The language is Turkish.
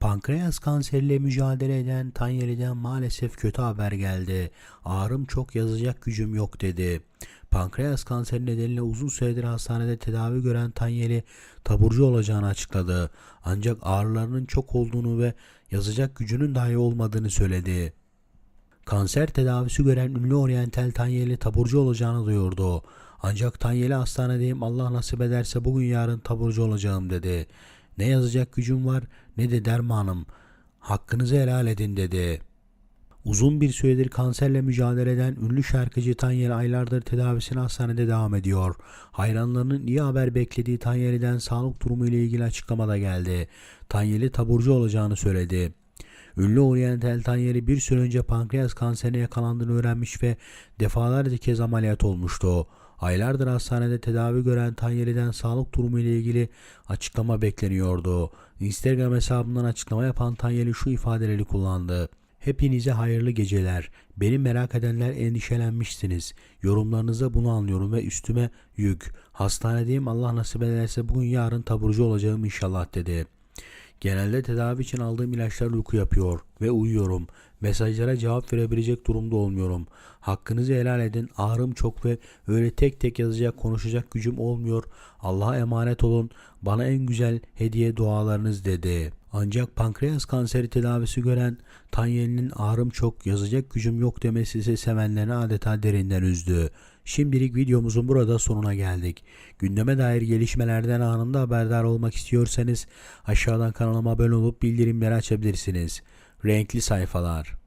Pankreas kanseriyle mücadele eden Tanyeli'den maalesef kötü haber geldi. Ağrım çok yazacak gücüm yok dedi. Pankreas kanseri nedeniyle uzun süredir hastanede tedavi gören Tanyeli taburcu olacağını açıkladı. Ancak ağrılarının çok olduğunu ve yazacak gücünün dahi olmadığını söyledi. Kanser tedavisi gören ünlü oryantal Tanyeli taburcu olacağını duyurdu. Ancak Tanyeli hastanedeyim Allah nasip ederse bugün yarın taburcu olacağım dedi. Ne yazacak gücüm var ne de dermanım. Hakkınızı helal edin dedi. Uzun bir süredir kanserle mücadele eden ünlü şarkıcı Tanyeli aylardır tedavisine hastanede devam ediyor. Hayranlarının iyi haber beklediği Tanyeli'den sağlık durumu ile ilgili açıklama da geldi. Tanyeli taburcu olacağını söyledi. Ünlü oryantal Tanyeli bir süre önce pankreas kanserine yakalandığını öğrenmiş ve defalarca kez ameliyat olmuştu. Aylardır hastanede tedavi gören Tanyeli'den sağlık durumu ile ilgili açıklama bekleniyordu. Instagram hesabından açıklama yapan Tanyeli şu ifadeleri kullandı. Hepinize hayırlı geceler. Beni merak edenler endişelenmişsiniz. Yorumlarınızda bunu anlıyorum ve üstüme yük. Hastanedeyim Allah nasip ederse bugün yarın taburcu olacağım inşallah dedi. Genelde tedavi için aldığım ilaçlar uyku yapıyor ve uyuyorum. Mesajlara cevap verebilecek durumda olmuyorum. Hakkınızı helal edin. Ağrım çok ve öyle tek tek yazacak, konuşacak gücüm olmuyor. Allah'a emanet olun. Bana en güzel hediye dualarınız dedi. Ancak pankreas kanseri tedavisi gören Tanyeli'nin ağrım çok, yazacak gücüm yok demesi ise sevenlerini adeta derinden üzdü. Şimdilik videomuzun burada sonuna geldik. Gündeme dair gelişmelerden anında haberdar olmak istiyorsanız aşağıdan kanalıma abone olup bildirimleri açabilirsiniz. Renkli sayfalar.